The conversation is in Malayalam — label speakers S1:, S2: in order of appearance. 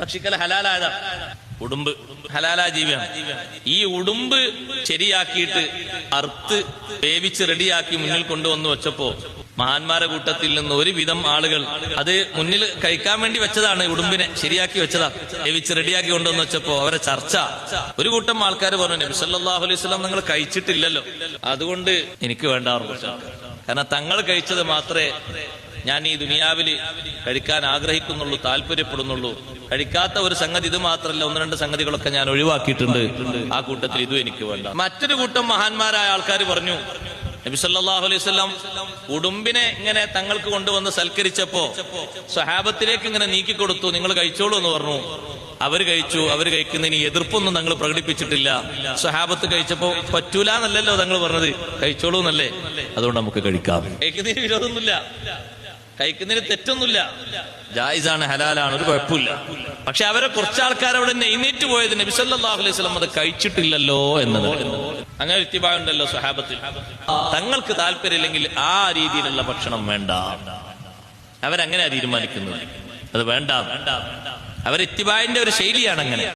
S1: ഭക്ഷിക്കൽ ഹലാലായതാ. ഉടുമ്പ് ഹലാലാ ജീവിയാണ്. ഈ ഉടുമ്പ് ശരിയാക്കിയിട്ട് അറുത്ത് വേവിച്ച് റെഡിയാക്കി മുന്നിൽ കൊണ്ടുവന്ന് വെച്ചപ്പോ മഹാന്മാരെ കൂട്ടത്തിൽ നിന്ന് ഒരുവിധം ആളുകൾ അത് മുന്നിൽ കഴിക്കാൻ വേണ്ടി വെച്ചതാണ് ഉടുമ്പിനെ ശരിയാക്കി വെച്ചതാ. വേവിച്ച് റെഡിയാക്കി കൊണ്ടുവന്ന് വെച്ചപ്പോ അവരെ ചർച്ച. ഒരു കൂട്ടം ആൾക്കാർ പറഞ്ഞു നബി അലൈഹി സ്വലാം നിങ്ങൾ കഴിച്ചിട്ടില്ലല്ലോ. അതുകൊണ്ട് എനിക്ക് വേണ്ട കാരണം തങ്ങൾ കഴിച്ചത് മാത്രമേ ഞാൻ ഈ ദുനിയാവിൽ കഴിക്കാൻ ആഗ്രഹിക്കുന്നുള്ളൂ താല്പര്യപ്പെടുന്നുള്ളൂ. കഴിക്കാത്ത ഒരു സംഗതി ഇത് മാത്രമല്ല ഒന്ന് രണ്ട് സംഗതികളൊക്കെ ഞാൻ ഒഴിവാക്കിയിട്ടുണ്ട്. ആ കൂട്ടത്തിൽ ഇതും എനിക്ക് വേണ്ട. മറ്റൊരു കൂട്ടം മഹാന്മാരായ ആൾക്കാർ പറഞ്ഞു നബി സല്ലല്ലാഹു അലൈഹി ഉടുമ്പിനെ ഇങ്ങനെ തങ്ങൾക്ക് കൊണ്ടുവന്ന് സൽക്കരിച്ചപ്പോ സ്വഹാബത്തിലേക്ക് ഇങ്ങനെ നീക്കി കൊടുത്തു നിങ്ങൾ കഴിച്ചോളൂ എന്ന് പറഞ്ഞു. അവർ കഴിച്ചു അവർ കഴിക്കുന്നതിന് എതിർപ്പൊന്നും തങ്ങൾ പ്രകടിപ്പിച്ചിട്ടില്ല. സ്വഹാബത്ത് കഴിച്ചപ്പോ പറ്റൂല എന്നല്ലല്ലോ തങ്ങൾ പറഞ്ഞത്. കഴിച്ചോളൂ എന്നല്ലേ അതുകൊണ്ട് നമുക്ക് കഴിക്കാം. കഴിക്കുന്നതിന് വിരോധമൊന്നുമില്ല. കഴിക്കുന്നതിന് തെറ്റൊന്നുമില്ല. ജായിസാണ് ഹലാലാണ് ഒരു കുഴപ്പമില്ല. പക്ഷെ അവരെ കുറച്ച് ആൾക്കാർ അവിടെ നെയ്മേറ്റ് പോയത് നബി സല്ലല്ലാഹു അലൈഹി അത് കഴിച്ചിട്ടില്ലല്ലോ എന്നത്. അങ്ങനെ ഇത്തിബായുണ്ടല്ലോ സ്വഹാബത്തിൽ. തങ്ങൾക്ക് താല്പര്യമില്ലെങ്കിൽ ആ രീതിയിലുള്ള ഭക്ഷണം വേണ്ട. അവരങ്ങനെ തീരുമാനിക്കുന്നത്. അത് വേണ്ട. അവർ ഇത്തിബായിന്റെ ഒരു ശൈലിയാണ് അങ്ങനെ.